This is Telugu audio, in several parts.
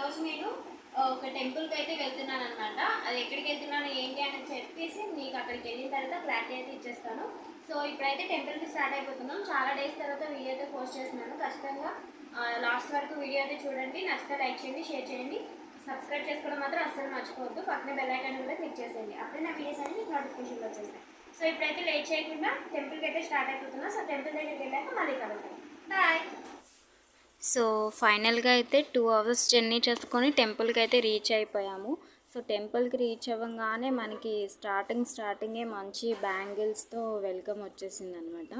ఈరోజు నేను ఒక టెంపుల్కి అయితే వెళ్తున్నాను అనమాట అది ఎక్కడికి వెళ్తున్నాను ఏంటి అని చెప్పేసి మీకు అక్కడికి వెళ్ళిన తర్వాత క్లారిటీ అయితే ఇచ్చేస్తాను. సో ఇప్పుడైతే టెంపుల్కి స్టార్ట్ అయిపోతున్నాం. చాలా డేస్ తర్వాత వీడియో అయితే పోస్ట్ చేస్తున్నాను. ఖచ్చితంగా లాస్ట్ వరకు వీడియో అయితే చూడండి. నచ్చితే లైక్ చేయండి షేర్ చేయండి. సబ్స్క్రైబ్ చేసుకోవడం మాత్రం అస్సలు మర్చిపోవద్దు. పక్కన బెల్లైకాన్ కూడా క్లిక్ చేసేయండి. అప్పుడే నా వీడియోస్ అనేది మీకు నోటిఫికేషన్లు వచ్చేస్తాయి. సో ఇప్పుడైతే లేట్ చేయకుండా టెంపుల్కి అయితే స్టార్ట్ అయిపోతున్నాం. సో టెంపుల్ దగ్గరికి వెళ్ళాక మళ్ళీ కలుగుతాం సో ఫైనల్గా అయితే టూ అవర్స్ జర్నీ చేసుకొని టెంపుల్కి అయితే రీచ్ అయిపోయాము. సో టెంపుల్కి రీచ్ అవ్వగానే మనకి స్టార్టింగ్ స్టార్టింగే మంచి బ్యాంగిల్స్తో వెల్కమ్ వచ్చేసింది అనమాట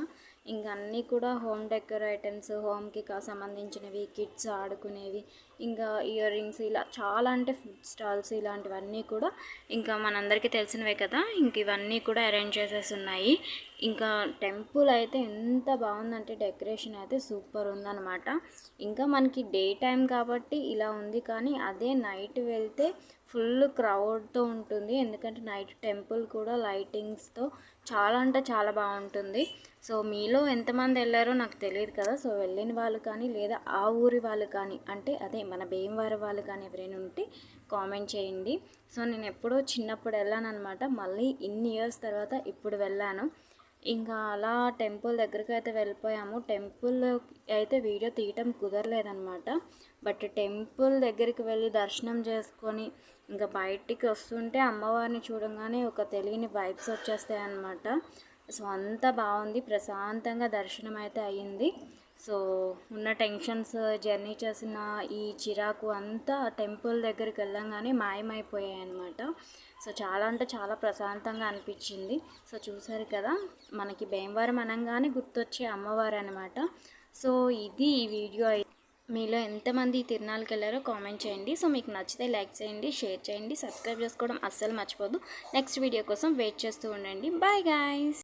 ఇంకా అన్నీ కూడా హోమ్ డెకర్ ఐటమ్స్ హోమ్కి సంబంధించినవి కిడ్స్ ఆడుకునేవి ఇంకా ఇయర్ రింగ్స్ ఇలా చాలా అంటే ఫుడ్ స్టాల్స్ ఇలాంటివన్నీ కూడా ఇంకా మనందరికీ తెలిసినవే కదా ఇంక ఇవన్నీ కూడా అరేంజ్ చేసేసి ఉన్నాయి. ఇంకా టెంపుల్ అయితే ఎంత బాగుందంటే డెకరేషన్ అయితే సూపర్ ఉందన్నమాట. ఇంకా మనకి డే టైం కాబట్టి ఇలా ఉంది కానీ అదే నైట్ వెళ్తే ఫుల్ క్రౌడ్తో ఉంటుంది. ఎందుకంటే నైట్ టెంపుల్ కూడా లైటింగ్స్తో చాలా అంటే చాలా బాగుంటుంది. సో మీలో ఎంతమంది వెళ్ళారో నాకు తెలియదు కదా. సో వెళ్ళిన వాళ్ళు కానీ లేదా ఆ ఊరి వాళ్ళు కానీ అంటే అదే మన భీమవారి వాళ్ళు కానీ ఎవరైనా ఉంటే కామెంట్ చేయండి. సో నేను ఎప్పుడో చిన్నప్పుడు వెళ్ళాను అనమాట మళ్ళీ ఇన్ని ఇయర్స్ తర్వాత ఇప్పుడు వెళ్ళాను. ఇంకా అలా టెంపుల్ దగ్గరికి అయితే వెళ్ళిపోయాము. టెంపుల్ అయితే వీడియో తీయటం కుదరలేదనమాట బట్ టెంపుల్ దగ్గరికి వెళ్ళి దర్శనం చేసుకొని ఇంకా బయటికి వస్తుంటే అమ్మవారిని చూడగానే ఒక తెలియని వైబ్స్ వచ్చేస్తాయి అన్నమాట సో అంత బాగుంది. ప్రశాంతంగా దర్శనం అయితే అయ్యింది సో ఉన్న టెన్షన్స్ జర్నీ చేసిన ఈ చిరాకు అంతా టెంపుల్ దగ్గరికి వెళ్ళంగానే మాయమైపోయాయి అనమాట సో చాలా అంటే చాలా ప్రశాంతంగా అనిపించింది. సో చూసారు కదా మనకి భీమవరం అనగానే గుర్తొచ్చే అమ్మవారు అనమాట సో ఇది ఈ వీడియో అయితే మీలో ఎంతమంది తిరునాళ్ళకి వెళ్ళారో కామెంట్ చేయండి. సో మీకు నచ్చితే లైక్ చేయండి షేర్ చేయండి సబ్స్క్రైబ్ చేసుకోవడం అస్సలు మర్చిపోద్దు నెక్స్ట్ వీడియో కోసం వెయిట్ చేస్తూ ఉండండి. Bye guys!